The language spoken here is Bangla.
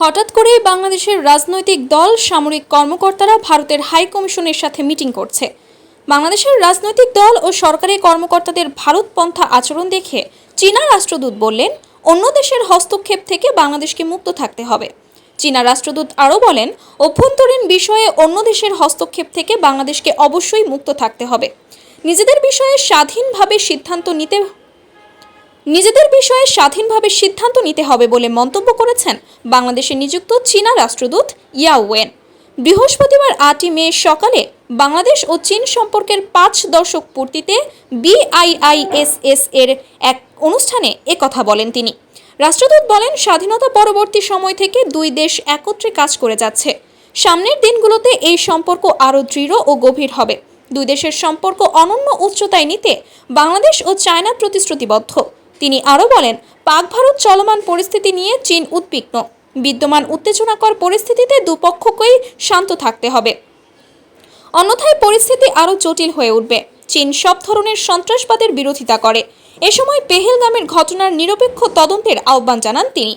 হঠাৎ করেই বাংলাদেশের রাজনৈতিক দল, সামরিক কর্মকর্তারা ভারতের হাই কমিশনের সাথে মিটিং করছে। বাংলাদেশের রাজনৈতিক দল ও সরকারি কর্মকর্তাদের ভারতপন্থা আচরণ দেখে চীনা রাষ্ট্রদূত বললেন, অন্য দেশের হস্তক্ষেপ থেকে বাংলাদেশকে মুক্ত থাকতে হবে। চীনা রাষ্ট্রদূত আরও বলেন, অভ্যন্তরীণ বিষয়ে অন্য দেশের হস্তক্ষেপ থেকে বাংলাদেশকে অবশ্যই মুক্ত থাকতে হবে। নিজেদের বিষয়ে স্বাধীনভাবে সিদ্ধান্ত নিতে নিজেদের বিষয়ে স্বাধীনভাবে সিদ্ধান্ত নিতে হবে বলে মন্তব্য করেছেন বাংলাদেশে নিযুক্ত চীনা রাষ্ট্রদূত ইয়াওয়েন বৃহস্পতিবার আটই মে সকালে বাংলাদেশ ও চীন সম্পর্কের পাঁচ দশক পূর্তিতে বিআইআইএসএস এর এক অনুষ্ঠানে একথা বলেন তিনি। রাষ্ট্রদূত বলেন, স্বাধীনতা পরবর্তী সময় থেকে দুই দেশ একত্রে কাজ করে যাচ্ছে। সামনের দিনগুলোতে এই সম্পর্ক আরও দৃঢ় ও গভীর হবে। দুই দেশের সম্পর্ক অনন্য উচ্চতায় নিতে বাংলাদেশ ও চায়না প্রতিশ্রুতিবদ্ধ। তিনি আরও বলেন পাক ভারত চলমান পরিস্থিতি নিয়ে চীন উদ্বিগ্ন। বিদ্যমান উত্তেজনাকর পরিস্থিতিতে দুপক্ষকেই শান্ত থাকতে হবে। অন্যথায় পরিস্থিতি আরও জটিল হয়ে উঠবে। চীন সব ধরনের সন্ত্রাসবাদের বিরোধিতা করে। এ সময় পেহেলগামের ঘটনার নিরপেক্ষ তদন্তের আহ্বান জানান তিনি।